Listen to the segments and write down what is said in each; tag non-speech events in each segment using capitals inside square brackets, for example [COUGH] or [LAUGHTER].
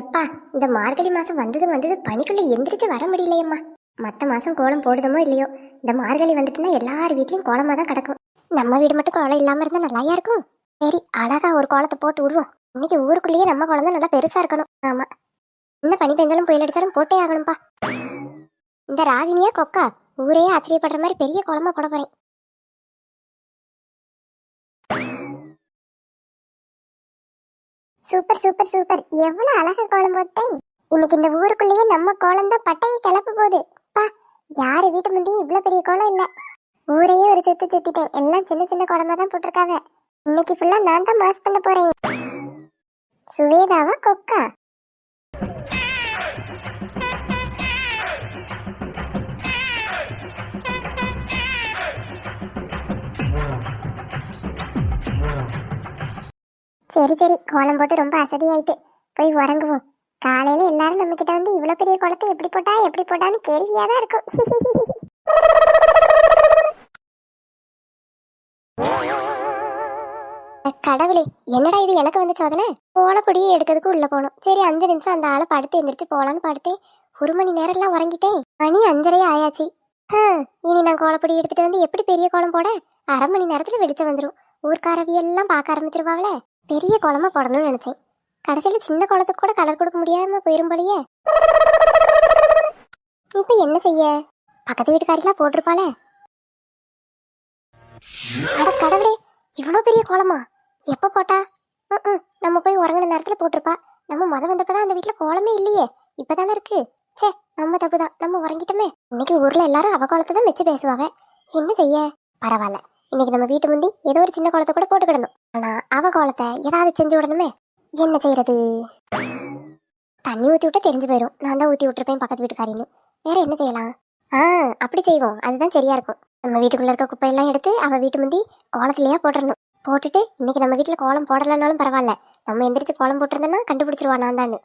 எப்பா இந்த மார்கழி மாதம் வந்தது வந்தது பனிக்குள்ளே எந்திரிச்சு வர முடியலையம்மா. மத்த மாசம் கோலம் போடுதமோ இல்லையோ இந்த மார்கழி வந்துட்டுனா எல்லார் வீட்லையும் கோலமா தான் கிடக்கும். நம்ம வீடு மட்டும் கோலம் இல்லாமல் இருந்தால் நல்லாயா இருக்கும்? சரி அழகா ஒரு கோலத்தை போட்டு விடுவோம். இன்னைக்கு ஊருக்குள்ளேயே நம்ம கோலம் தான் நல்லா பெருசா இருக்கணும். ஆமா. இந்த பனி பெஞ்சாலும் புயல் அடிச்சாலும் போட்டே ஆகணும்ப்பா இந்த ராகினியா கொக்கா ஊரே ஆச்சரியப்படுற மாதிரி பெரிய கோலமா போட போகிறேன் சூப்பர் சூப்பர் சூப்பர். எவ்வளவு அழகா கோலம் போட்டேன். இன்னைக்கு இந்த ஊருக்குள்ளேயே நம்ம கோலம் தான் பட்டையை கிளப்ப போகுது. பா யாரு வீட்டு முந்தையும் இவ்வளவு பெரிய கோலம் இல்ல. ஊரையே ஒரு சுத்து சுத்திட்டேன். எல்லாம் சின்ன சின்ன கோலமா தான் போட்டிருக்காங்க. இன்னைக்கு ஃபுல்லா நான் தான் மாஸ் பண்ண போறேன். சுவேதாவா கொக்கா? சரி சரி. கோலம் போட்டு ரொம்ப அசதியாயிட்டு போய் உறங்குவோம். காலையில எல்லாரும் நம்ம கிட்ட வந்து இவ்வளவு பெரிய குளத்தை எப்படி போட்டா எப்படி போட்டான்னு கேள்வியா தான் இருக்கும். [LAUGHS] கடவுளே என்னடா இது எனக்கு வந்து சோதனை? கோலப்பொடியை எடுக்கிறதுக்கு உள்ள போகணும் சரி அஞ்சு நிமிஷம் அந்த ஆளை படுத்து எந்திரிச்சு போலான்னு படுத்தேன். ஒரு மணி நேரம் எல்லாம் உறங்கிட்டேன். மணி அஞ்சரை ஆயாச்சு. இனி நான் கோலப்பொடி எடுத்துட்டு வந்து எப்படி பெரிய கோலம் போட? அரை மணி நேரத்துல வெடிச்சு வந்துடும் ஊர்க்காரவி எல்லாம் பார்க்க ஆரம்பிச்சிருவாங்களே பெரிய குளமா போடணும்னு நினைச்சேன். கடைசியில சின்ன குளத்துக்கு கூட கலர் கொடுக்க முடியாம போயிரும் போலயே இப்ப என்ன செய்ய? பக்கத்து வீட்டுக்காரிலாம் போட்டிருப்பாளே. அட கடவுளே இவ்வளோ பெரிய குளமா எப்ப போட்டா? ம்ம், நம்ம போய் உறங்கின நேரத்துல போட்டிருப்பா. நம்ம முத வந்தப்பதான் அந்த வீட்டுல கோலமே இல்லையே. இப்பதானே இருக்கு. ச்சே நம்ம தப்பு தான் நம்ம உறங்கிட்டோமே. இன்னைக்கு ஊர்ல எல்லாரும் அவ கோலத்தை தான் வச்சு பேசுவாங்க என்ன செய்ய? பரவாயில்ல. இன்னைக்கு நம்ம வீட்டு முந்தி ஏதோ ஒரு சின்ன கோலத்தை கூட போட்டுக்கிடணும். ஆனா அவ கோலத்தை ஏதாவது செஞ்சு விடணுமே? என்ன செய்யறது தண்ணி ஊத்தி விட்டா தெரிஞ்சு போயிடும் நான் தான் ஊத்தி விட்டுருப்பேன் பக்கத்து வீட்டுக்காரின்னு. வேற என்ன செய்யலாம்? ஆ அப்படி செய்வோம். அதுதான் சரியா இருக்கும். நம்ம வீட்டுக்குள்ள இருக்க குப்பையெல்லாம் எடுத்து அவ வீட்டு முந்தி கோலத்திலேயே போட்டுடணும் போட்டுட்டு இன்னைக்கு நம்ம வீட்டுல கோலம் போடலைன்னாலும் பரவாயில்ல. நம்ம எந்திரிச்சு கோலம் போட்டிருந்தோன்னா கண்டுபிடிச்சிருவா நான் தான்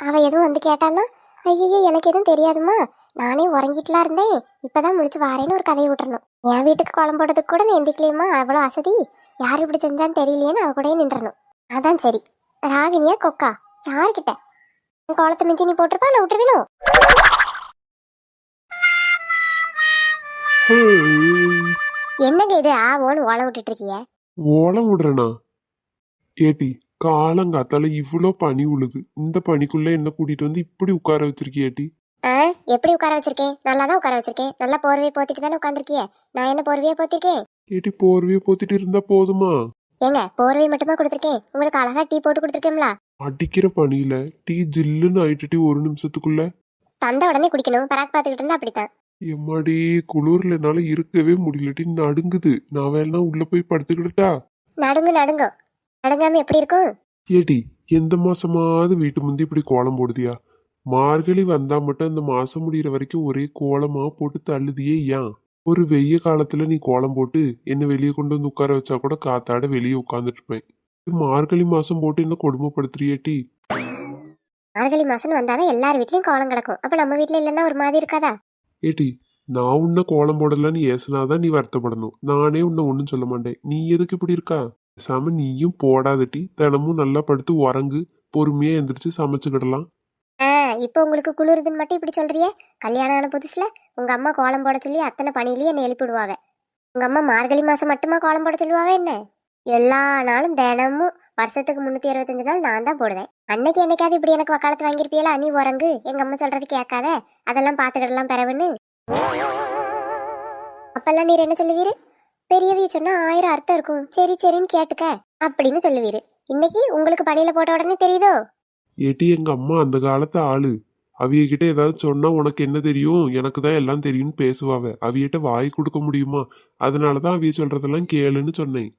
அவ எதுவும் வந்து கேட்டான்னா ஐயோ எனக்கு எதுவும் தெரியாதுமா நானே உறங்கிட்டுலாம் இருந்தேன். இப்பதான் முடிச்சு வாரேன்னு ஒரு கதையை விட்டுறணும். என் வீட்டுக்கு குளம் போடுறதுக்கு கூட நான் எந்திக்கலையுமா அவ்வளோ அசதி. யார் இப்படி செஞ்சான்னு தெரியலையேன்னு அவ கூடயே நின்றணும். அதான் சரி. ராகினியா கொக்கா? யார்கிட்ட? என் கோலத்தை மிஞ்சி நீ போட்டிருப்பா நான் விட்டுருவேணும் என்னங்க இது? ஆவோன்னு ஓன்னு ஓலை விட்டுட்டு இருக்கிய ஓலம் விடுறேனா? ஏட்டி காலங்காத்தால இவ்வளோ பனி உழுது. இந்த பனிக்குள்ள என்ன கூட்டிட்டு வந்து இப்படி உட்கார வச்சிருக்கியேட்டி ஆ எப்படி உட்கார வச்சிருக்கேன்? நல்லா தான் உட்கார வச்சிருக்கேன். நல்லா போர்வையை போத்திட்டு தானே உட்காந்துருக்கிய நான் என்ன போர்வையை போத்திருக்கேன்? ஏட்டி போர்வையை போத்திட்டு இருந்தா போதுமா? ஏங்க போர்வையை மட்டுமா கொடுத்துருக்கேன்? உங்களுக்கு அழகா டீ போட்டு கொடுத்துருக்கேன்ல? அடிக்கிற பனியில டீ ஜில்லுன்னு ஆயிட்டுட்டி ஒரு நிமிஷத்துக்குள்ள. தந்த உடனே குடிக்கணும். பராக் பார்த்துக்கிட்டு இருந்தா அப்படித்தான். எம்மாடி குளிர்ல என்னால இருக்கவே முடியலட்டி நடுங்குது. நான் வேணா உள்ள போய் படுத்துக்கிட்டா நடுங்கு நடுங்கும் நடுங்காம எப்படி இருக்கும்? ஏடி எந்த மாசமாவது வீட்டு முந்தி இப்படி கோலம் போடுதியா? மார்கழி வந்தா மட்டும் அந்த மாசம் முடியிற வரைக்கும் ஒரே கோலமா போட்டு தள்ளுதியே ஏன் ஒரு வெய்ய காலத்துல நீ கோலம் போட்டு என்ன வெளியே கொண்டு வந்து உட்கார வச்சா கூட காத்தாட வெளியே உட்கார்ந்துட்டு இருப்பேன் மார்கழி மாசம் போட்டு என்ன கொடுமைப்படுத்துறியேட்டி மார்கழி மாசம் வந்தாதான் எல்லார் வீட்லயும் கோலம் கிடக்கும். அப்ப நம்ம வீட்ல இல்லைன்னா ஒரு மாதிரி இருக்காதா? ஏட்டி நான் உன்னை கோலம் போடலன்னு ஏசுனாதான் நீ வருத்தப்படணும். நானே உன்னை ஒன்றும் சொல்ல மாட்டேன். நீ எதுக்கு இப்படி இருக்கா? சாம நீயும் போடாதட்டி தினமும் நல்லா படுத்து உறங்கு. பொறுமையா எந்திரிச்சு சமைச்சுக்கிடலாம். இப்போ உங்களுக்கு குளிருதுன்னு மட்டும் இப்படி சொல்றியே? கல்யாணம் ஆன புதுசுல உங்க அம்மா கோலம் போட சொல்லி அத்தனை பணியிலேயே என்னை எழுப்பிடுவாங்க உங்க அம்மா மார்கழி மாசம் மட்டுமா கோலம் போட சொல்லுவாங்க என்ன? எல்லா நாளும் தினமும் வருஷத்துக்கு முன்னூத்தி அறுபத்தஞ்சு நாள் நான் தான் போடுவேன். அன்னைக்கு என்னைக்காவது இப்படி எனக்கு வக்காலத்து வாங்கியிருப்பியல? நீ உறங்கு. எங்க அம்மா சொல்றது கேட்காத. அதெல்லாம் பாத்துக்கிடலாம் பிறவுன்னு. அப்பெல்லாம் நீர் என்ன சொல்லுவீரு? பெரியவிய சொன்னா ஆயிரம் அர்த்தம் இருக்கும். சரி சரின்னு கேட்டுக்க. அப்படின்னு சொல்லுவீரு. இன்னைக்கு உங்களுக்கு பணியில போட்ட உடனே தெரியுதோ? ஏட்டி எங்க அம்மா அந்த காலத்து ஆளு. அவியகிட்ட ஏதாவது சொன்னா உனக்கு என்ன தெரியும்? எனக்கு தான் எல்லாம் தெரியும்னு பேசுவாவ. அவியிட்ட வாய் கொடுக்க முடியுமா? அதனாலதான் அவிய சொல்றதெல்லாம் கேளுன்னு சொன்னேன்.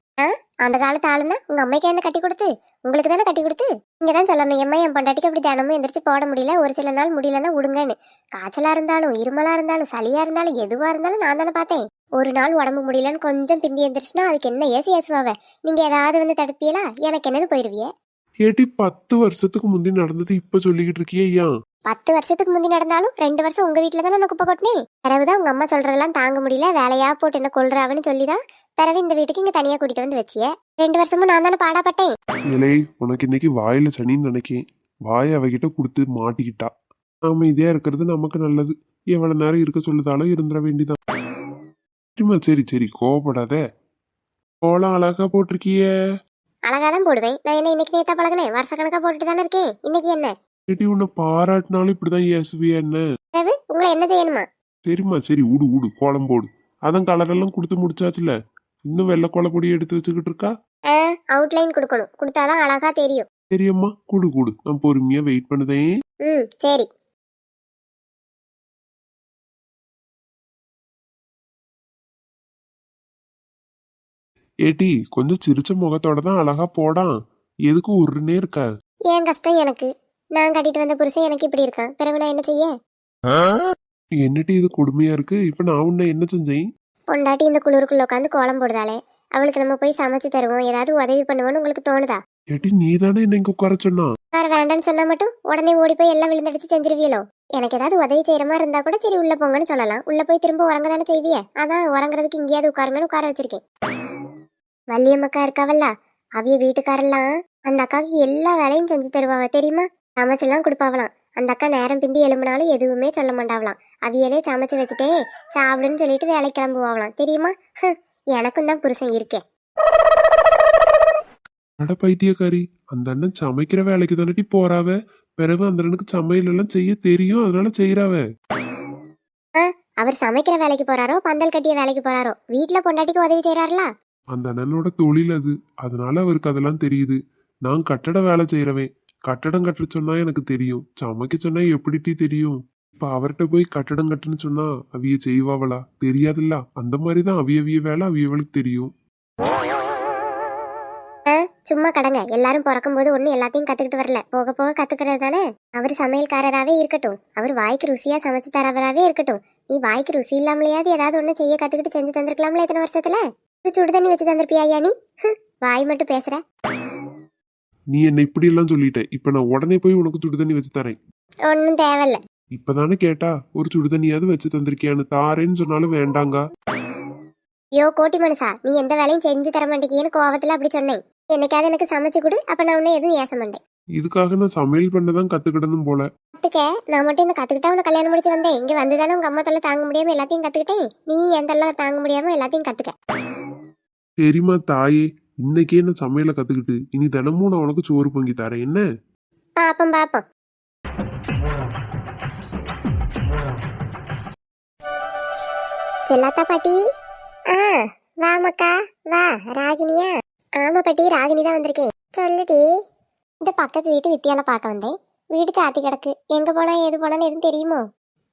அந்த காலத்து ஆளுன்னா உங்க அம்மைக்கு என்ன கட்டி கொடுத்து? உங்களுக்கு தானே கட்டி கொடுத்து? நீங்க தான் சொல்லணும். எம்மா என் பண்டாட்டிக்கு அப்படி தினமும் எந்திரிச்சு போட முடியல? ஒரு சில நாள் முடியலன்னா விடுங்கன்னு காய்ச்சலா இருந்தாலும் இருமலா இருந்தாலும் சளியா இருந்தாலும் எதுவா இருந்தாலும் நான் தானே பார்த்தேன். ஒரு நாள் உடம்பு முடியலன்னு கொஞ்சம் பிந்தி எந்திரிச்சுன்னா அதுக்கு என்ன ஏசி ஏசுவாவ? நீங்க ஏதாவது வந்து தடுப்பீங்களா எனக்கு என்னன்னு போயிருவியே? ஏட்டி பத்து வருஷத்துக்கு முந்தி நடந்தது இப்ப சொல்லிக்கிட்டு இருக்கியே ஏன் பத்து வருஷத்துக்கு முந்தி நடந்தாலும் ரெண்டு வருஷம் உங்க வீட்டுல தானே நான் குப்பை கொட்டினேன் பிறகுதான் உங்க அம்மா சொல்றதெல்லாம் தாங்க முடியல வேலையா போட்டு என்ன கொள்றாவன்னு சொல்லிதான் பிறகு இந்த வீட்டுக்கு இங்க தனியா கூட்டிட்டு வந்து வச்சிய. ரெண்டு வருஷமும் நான் தானே பாடாப்பட்டேன். இலை உனக்கு இன்னைக்கு வாயில சனின்னு நினைக்கேன். வாய் அவகிட்ட கொடுத்து மாட்டிக்கிட்டா. அமைதியா இருக்கிறது நமக்கு நல்லது. எவ்வளவு நேரம் இருக்க சொல்லுதாலும் இருந்துட வேண்டிதான். சரிம்மா சரி சரி கோவப்படாத. கோலம் அழகா போட்டிருக்கியே. அழகா தான் போடுவேன். நான் என்ன இன்னைக்கு நேத்தா பழகினேன் வருஷ கணக்கா போட்டுட்டு தானே இருக்கேன் இன்னைக்கு என்ன? ஏட்டி உன்னை பாராட்டினாலும் இப்படிதான் ஏசுவியா என்ன? பிறகு உங்களை என்ன செய்யணுமா? சரிம்மா சரி ஊடு ஊடு கோலம் போடு. அதான் கலர் எல்லாம் கொடுத்து முடிச்சாச்சுல இன்னும் வெள்ளை கோலப்பொடி எடுத்து வச்சுக்கிட்டு இருக்கா? அவுட்லைன் கொடுக்கணும். கொடுத்தாதான் அழகா தெரியும். சரியம்மா கூடு கூடு. நான் பொறுமையா வெயிட் பண்ணுதேன். ம் சரி. ஏட்டி கொஞ்சம் சிரிச்ச முகத்தோட தான் அழகா போடான். எதுக்கு உருன்னே இருக்க? ஏன் கஷ்டம் எனக்கு? நான் கட்டிட்டு வந்த புருஷன் எனக்கு இப்படி இருக்கான். பிறகு நான் என்ன செய்ய? என்னட்டி இது கொடுமையா இருக்கு? இப்ப நான் உன்னை என்ன செஞ்சேன்? பொண்டாட்டி இந்த குளிருக்குள்ள உட்காந்து கோலம் போடுதாளே. அவளுக்கு நம்ம போய் சமைச்சு தருவோம். ஏதாவது உதவி பண்ணுவோம்னு உங்களுக்கு தோணுதா? ஏட்டி நீ தானே என்ன இங்க உட்கார சொன்னா? வேற வேண்டாம்னு சொன்னா மட்டும் உடனே ஓடி போய் எல்லாம் விழுந்தடிச்சு செஞ்சிருவீங்களோ எனக்கு ஏதாவது உதவி செய்யற மாதிரி இருந்தா கூட சரி உள்ள போங்கன்னு சொல்லலாம். உள்ள போய் திரும்ப உறங்க தானே செய்விய? அதான் உறங்குறதுக்கு இங்கேயாவது உட்காருங்கன்னு உட்கார வச்சிருக்கேன். வள்ளியம்மக்கா இருக்காவல்ல அவிய வீட்டுக்காரெல்லாம் அந்த அக்காவுக்கு எல்லா வேலையும் செஞ்சு தருவாவ தெரியுமா? சமைச்செல்லாம் கொடுப்பாவலாம். அந்த அக்கா நேரம் பிந்தி எழும்பினாலும் எதுவுமே சொல்ல மாட்டாவலாம். அவியலே சமைச்சு வச்சுட்டே சாப்பிடுன்னு சொல்லிட்டு வேலைக்கு கிளம்புவாங்களாம் தெரியுமா? எனக்கும் தான் புருஷன் இருக்கேன் அட பைத்தியக்காரி அந்த அண்ணன் சமைக்கிற வேலைக்கு தானட்டி போறாவ? பிறகு அந்த அண்ணனுக்கு சமையல் எல்லாம் செய்ய தெரியும் அதனால செய்யறாவ அவர் சமைக்கிற வேலைக்கு போறாரோ பந்தல் கட்டிய வேலைக்கு போறாரோ வீட்டுல பொண்டாட்டிக்கு உதவி செய்யறாருல அந்த அண்ணனோட தொழில் அது. அதனால அவருக்கு அதெல்லாம் தெரியுது. நான் கட்டட வேலை செய்யறவன் கட்டடம் கட்ட சொன்னா எனக்கு தெரியும். சமைக்க சொன்னா எப்படிட்டி தெரியும்? இப்ப அவர்கிட்ட போய் கட்டடம் கட்டுன்னு சொன்னா அவிய செய்வாவளா? தெரியாதுல்ல. அந்த மாதிரி தான் அவிய அவிய வேலை அவியவளுக்கு தெரியும். சும்மா கடங்க. எல்லாரும் பிறக்கும் போது ஒண்ணு எல்லாத்தையும் கத்துக்கிட்டு வரல. போக போக கத்துக்கிறது தானே? அவர் சமையல்காரராவே இருக்கட்டும். அவர் வாய்க்கு ருசியா சமைச்சு தரவராவே இருக்கட்டும். நீ வாய்க்கு ருசி இல்லாமலேயாவது ஏதாவது ஒண்ணு செய்ய கத்துக்கிட்டு செஞ்சு தந்திருக்கலாம்ல இத்தனை வருஷத்துல? ஒரு சுடு தண்ணி வச்சு தந்திருப்பியா ஐயா நீ? வாய் மட்டும் பேசுற. நீ என்ன இப்படி எல்லாம் சொல்லிட்ட. இப்ப நான் உடனே போய் உனக்கு சுடு தண்ணி வச்சு தரேன். ஒன்னும் தேவையில்ல. இப்பதானே கேட்டா ஒரு சுடு தண்ணியாவது வச்சு தந்திருக்கியான்னு தாரேன்னு சொன்னாலும் வேண்டாங்க. யோ கோட்டி மனுஷா நீ எந்த வேலையும் செஞ்சு தர மாட்டேங்கின்னு கோவத்துல அப்படி சொன்னேன். என்னைக்காவது எனக்கு சமைச்சு கொடு அப்ப நான் உன்னை எதுவும் ஏச மாட்டேன். இதுக்காக நான் சமையல் பண்ணதான் கத்துக்கிடணும் போல. கத்துக்க நான் மட்டும் என்ன கத்துக்கிட்டா உனக்கு கல்யாணம் முடிச்சு வந்தேன்? இங்க வந்துதானே உங்க அம்மா தொல்லை தாங்க முடியாம எல்லாத்தையும் கத்துக்கிட்டேன்? நீ எந்த எல்லாம் தாங்க முடியாம எல்லாத்தையும் கத்துக்க. சரிம்மா தாயே இன்னைக்கே நான் சமையலை கத்துக்கிட்டு இனி தினமும் நான் உனக்கு சோறு பொங்கி தரேன். என்ன? பாப்போம் பாப்போம். செல்லாத்தா பாட்டி? ஆ வா மக்கா வா ராகினியா. ஆமா பாட்டி ராகினி தான் வந்திருக்கேன் சொல்லுடி இந்த பக்கத்து வீட்டு வித்தியால பார்க்க வந்தேன். வீடு சாத்தி கிடக்கு. எங்க போனா எது போனான்னு எதுவும் தெரியுமோ?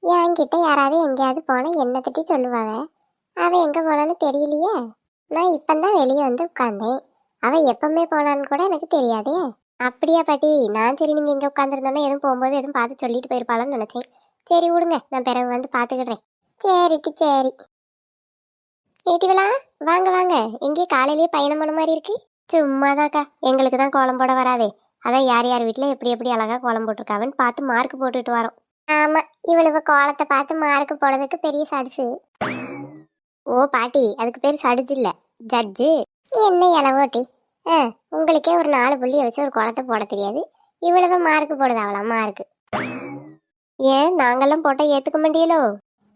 என்கிட்ட யாராவது எங்கேயாவது போனா என்ன திட்டி சொல்லுவாங்க அவ எங்க போனான்னு தெரியலையே. நான் இப்பந்தான் வெளியே வந்து உட்கார்ந்தேன். அவ எப்பவுமே போனான்னு கூட எனக்கு தெரியாதே. அப்படியா பாட்டி? நான் சரி நீங்க இங்க உட்காந்துருந்தோன்னா எதுவும் போகும்போது எதுவும் பார்த்து சொல்லிட்டு போயிருப்பாளன்னு நினைச்சேன். சரி விடுங்க. நான் பிறகு வந்து பாத்துக்கிடுறேன் சரிட்டு சரி. ஏட்டிவலா வாங்க வாங்க. எங்கே காலையிலேயே பயணம் பண்ண மாதிரி இருக்கு. சும்மாதாக்கா. எங்களுக்கு தான் கோலம் போட வராதே. அதான் யார் யார் வீட்டில் எப்படி எப்படி அழகா கோலம் போட்டிருக்காவன்னு பார்த்து மார்க் போட்டுட்டு வரோம். ஆமா இவ்வளவு கோலத்தை பார்த்து மார்க் போடுறதுக்கு பெரிய சடிச்சு ஓ பாட்டி அதுக்கு பேர் சடுஜ் இல்ல. ஜட்ஜு? என்ன இளவோட்டி? ஆ உங்களுக்கே ஒரு நாலு புள்ளிய வச்சு ஒரு குளத்தை போட தெரியாது. இவ்வளவு மார்க் போடுதாவளா மார்க் ஏன் நாங்கெல்லாம் போட்டால் ஏத்துக்க முடியலோ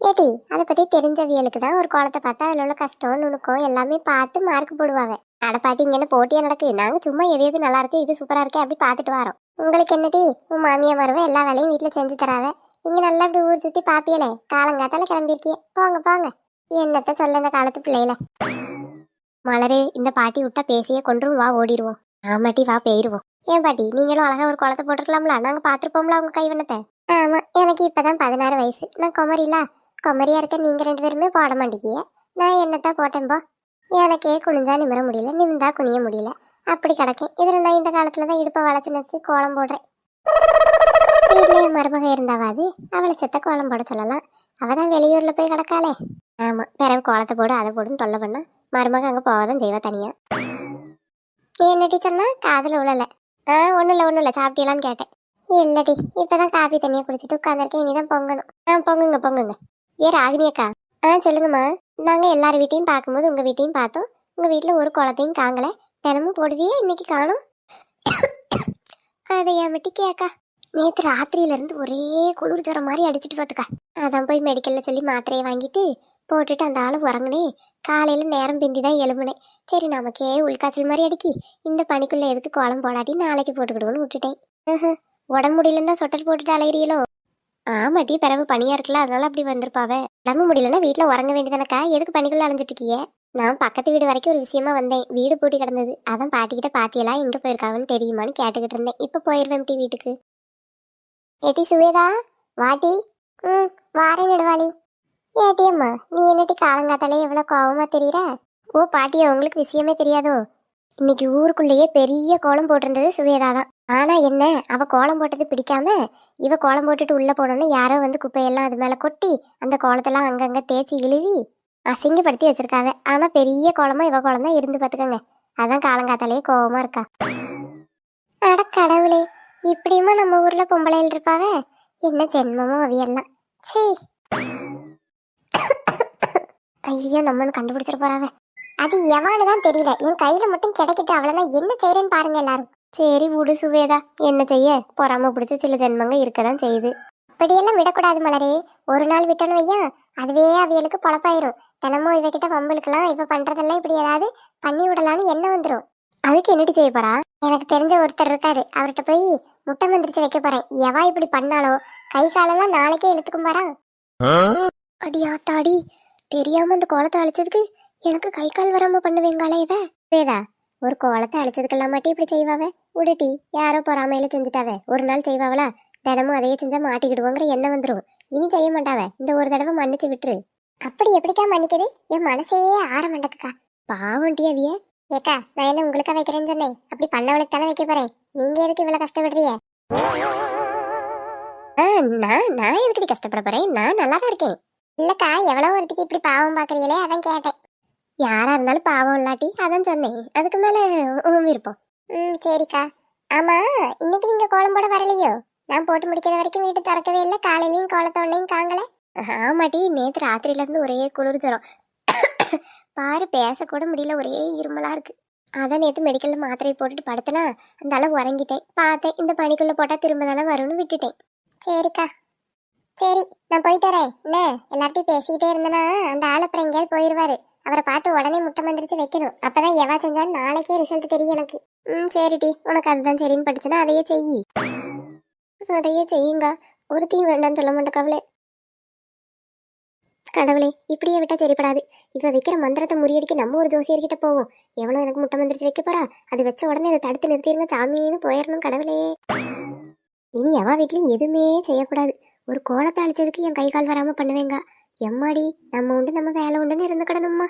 ஏடி அதை பத்தி தெரிஞ்சவியலுக்கு தான் ஒரு குளத்தை பார்த்தா அதுல உள்ள கஷ்டம் நுணுக்கம் எல்லாமே பார்த்து மார்க் போடுவாங்க அட பாட்டி இங்கே போட்டியா நடக்கு நாங்க சும்மா எது எது நல்லா இருக்கு இது சூப்பரா இருக்கே அப்படி பார்த்துட்டு வரோம். உங்களுக்கு என்னடி? உன் மாமியா வருவ எல்லா வேலையும் வீட்டுல செஞ்சு தராவ. நீங்க நல்லா இப்படி ஊர் சுத்தி பாப்பியலே காலங்காத்தால கிளம்பியிருக்கிய. போங்க போங்க. என்னத்த சொல்ல இந்த காலத்து பிள்ளையில? மலரு இந்த பாட்டி விட்டா பேசியே கொன்றும் வா ஓடிடுவோம் ஆமாட்டி வா போயிருவோம். ஏன் பாட்டி நீங்களும் அழகா ஒரு குளத்தை போட்டுருக்கலாம்ல? நாங்க பாத்துருப்போம்ல உங்க கைவண்ணத்தை ஆமா எனக்கு இப்பதான் பதினாறு வயசு. நான் குமரில? குமரியா இருக்க நீங்க ரெண்டு பேருமே போட மாட்டேங்கிய. நான் என்னத்தான் போட்டேன்போ எனக்கே குனிஞ்சா நிமிர முடியல நிமிந்தா குனிய முடியல. அப்படி கிடக்கேன். இதுல நான் இந்த காலத்துலதான் இடுப்பை வளைச்சு நச்சு கோலம் போடுறேன். வீட்ல என் மருமக இருந்தாவாது அவளை செத்த கோலம் போட சொல்லலாம். அவதான் வெளியூர்ல போய் கிடக்காளே. ஆமா. பிறகு கோலத்தை போடு அதை போடுன்னு தொல்லை பண்ணா மருமக அங்க போகாதான் செய்வா தனியா. என்ன டீச்சர்னா காதல உழல ஆ ஒண்ணும் இல்ல ஒண்ணும் இல்ல. சாப்பிட்டீங்களான்னு கேட்டேன். இல்லடி இப்பதான் காபி தண்ணியை குடிச்சிட்டு உட்காந்துருக்கேன் இனிதான் பொங்கணும். ஆ பொங்குங்க பொங்குங்க. ஏ ராகினி அக்கா. ஆ சொல்லுங்கம்மா. நாங்க எல்லார் வீட்டையும் பார்க்கும்போது உங்க வீட்டையும் பார்த்தோம். உங்க வீட்ல ஒரு குளத்தையும் காங்கல. தினமும் போடுவியே? இன்னைக்கு காணும்? அதை என் மட்டி கேக்கா நேற்று ராத்திரியில இருந்து ஒரே குளிர் ஜுரம் மாதிரி அடிச்சிட்டு பார்த்துக்கா அதான் போய் மெடிக்கல்ல சொல்லி மாத்திரையை வாங்கிட்டு போட்டுட்டு அந்த ஆள் உறங்குனே காலையில் நேரம் பிந்தி தான் எழும்புனேன். சரி நமக்கே உள்காய்ச்சல் மாதிரி அடிக்கி இந்த பனிக்குள்ளே எதுக்கு கோலம் போடாட்டி நாளைக்கு போட்டுக்கிடுவோன்னு விட்டுட்டேன். உடம்பு முடியலன்னு தான் சொட்டர் போட்டுட்டு அலையிறீங்களோ? ஆமாட்டி பிறகு பனியா இருக்குல்ல அதனால அப்படி வந்திருப்பாவே. உடம்பு முடியலன்னா வீட்டில் உறங்க வேண்டியதானக்கா? எதுக்கு பனிக்குள்ளே அலைஞ்சிட்டு இருக்கியே நான் பக்கத்து வீடு வரைக்கும் ஒரு விஷயமா வந்தேன். வீடு பூட்டி கிடந்தது. அதான் பாட்டிக்கிட்ட பாத்தியெல்லாம் எங்கே போயிருக்காங்கன்னு தெரியுமான்னு கேட்டுக்கிட்டு இருந்தேன். இப்போ போயிருவேன் டி வீட்டுக்கு. ஏட்டி சுவேதா? வாட்டி? ம் வாரேன் நெடுவாளி. ஏட்டி நீ என்னட்டி காலங்காத்தாலே எவ்வளோ கோவமாக தெரியற? ஓ பாட்டியா உங்களுக்கு விஷயமே தெரியாதோ? இன்னைக்கு ஊருக்குள்ளேயே பெரிய கோலம் போட்டிருந்தது சுவேதா தான். ஆனா என்ன அவ கோலம் போட்டது பிடிக்காம இவ கோலம் போட்டுட்டு உள்ள போனோன்னு யாரோ வந்து குப்பையெல்லாம் அது மேல கொட்டி அந்த கோலத்தெல்லாம் அங்கங்க தேய்ச்சி இழுவி அசிங்கப்படுத்தி வச்சிருக்காங்க ஆனா பெரிய கோலமா இவ கோலம் தான் இருந்து பாத்துக்கோங்க அதான் காலங்காத்தாலே கோவமாக இருக்கா. அட கடவுளே இப்படியுமா நம்ம ஊர்ல பொம்பளையில் இருப்பாவ? என்ன ஜென்மமோ அவையெல்லாம். சே ஐயோ நம்மன்னு கண்டுபிடிச்சிட போறாவ. அது எவான்னு தான் தெரியல. என் கையில மட்டும் கிடைக்கிட்டு அவ்வளவுதான் என்ன செய்யறேன்னு பாருங்க எல்லாரும். சரி விடு சுவேதா. என்ன செய்ய? பொறாம பிடிச்ச சில ஜென்மங்க இருக்கதான் செய்யுது. அப்படியெல்லாம் விடக்கூடாது மலரே. ஒரு நாள் விட்டணும் ஐயா அதுவே அவியலுக்கு பொழப்பாயிரும். தினமும் இவகிட்ட வம்பலுக்கெல்லாம் இவ பண்றதெல்லாம் இப்படி ஏதாவது பண்ணி விடலான்னு என்ன வந்துடும் அதுக்கு என்னடி செய்ய போறா? எனக்கு தெரிஞ்ச ஒருத்தர் இருக்காரு. அவர்கிட்ட போய் முட்டை மந்திரிச்சு வைக்க போறேன். எவா இப்படி பண்ணாலோ கை காலெல்லாம் நாளைக்கே இழுத்துக்கும் பாரா. அடியா தாடி. தெரியாம அந்த கோலத்தை அழிச்சதுக்கு எனக்கு கை கால் வராம பண்ணுவேங்காலே இவ. வேதா ஒரு கோலத்தை அழிச்சதுக்கெல்லாம் மாட்டி இப்படி செய்வாவ? உடுட்டி யாரோ பொறாமையில செஞ்சுட்டாவ. ஒரு நாள் செய்வாவளா? தினமும் அதையே செஞ்சா மாட்டிக்கிடுவோங்கிற எண்ணம் வந்துடும் இனி செய்ய மாட்டாவ. இந்த ஒரு தடவை மன்னிச்சு விட்டுரு. அப்படி எப்படிக்கா மன்னிக்குது? என் மனசையே ஆற மாட்டேக்குக்கா பாவம் டி அவிய. ஏக்கா நான் என்ன உங்களுக்கா வைக்கிறேன்னு சொன்னேன்? அப்படி பண்ணவளுக்கு தானே வைக்க போறேன். நீங்க எதுக்கு இவ்வளவு கஷ்டப்படுறிய நான் நான் எதுக்கடி கஷ்டப்பட போறேன்? நான் நல்லா தான் இருக்கேன். இல்லக்கா எவ்வளவு ஒருத்திக்கு இப்படி பாவம் பாக்குறீங்களே அதான் கேட்டேன். யாரா இருந்தாலும் பாவம் இல்லாட்டி அதான் சொன்னேன். அதுக்கு மேல உன் விருப்பம் ம் சரிக்கா. ஆமா இன்னைக்கு நீங்க கோலம் போட வரலையோ? நான் போட்டு முடிக்கிற வரைக்கும் வீட்டு திறக்கவே இல்லை காலையிலயும் கோலத்தோடனையும் காங்கல. ஆமாட்டி நேற்று ராத்திரில இருந்து ஒரே குளிர் ஜுரம். பாரு பேசக்கூட முடியல ஒரே இருமலா இருக்கு. அதான் நேற்று மெடிக்கல்ல மாத்திரையை போட்டுட்டு படுத்தனா அந்த அளவு உறங்கிட்டேன். பார்த்தேன் இந்த பனிக்குள்ள போட்டா திரும்ப தானே வரும்னு விட்டுட்டேன். சரிக்கா. சரி நான் போயிட்டு வரேன். என்ன? எல்லார்ட்டையும் பேசிக்கிட்டே இருந்தேன்னா அந்த ஆள் அப்புறம் எங்கேயாவது போயிடுவாரு அவரை பார்த்து உடனே முட்டை மந்திரிச்சு வைக்கணும். அப்பதான் எவா செஞ்சாலும் நாளைக்கே ரிசல்ட் தெரியும் எனக்கு. ம் சரிடி உனக்கு அதுதான் சரின்னு படிச்சுன்னா அதையே செய். அதையே செய்யுங்க. ஒருத்தையும் வேண்டாம்னு சொல்ல மாட்டேன் கவலை. கடவுளே இப்படியே விட்டா சரிப்படாது. இவ வைக்கிற மந்திரத்தை முறியடிக்க நம்ம ஒரு ஜோசியர்கிட்ட போவோம். எவ்வளோ எனக்கு முட்டை மந்திரிச்சு வைக்க போறா? அது வச்ச உடனே அதை தடுத்து நிறுத்திடுங்க சாமின்னு போயிடணும் கடவுளே. இனி எவா வீட்லயும் எதுவுமே செய்யக்கூடாது. ஒரு கோலத்தை அழிச்சதுக்கு என் கை கால் வராமல் பண்ணுவேங்க. எம்மாடி நம்ம உண்டு நம்ம வேலை உண்டுன்னு இருந்து கிடணும்மா.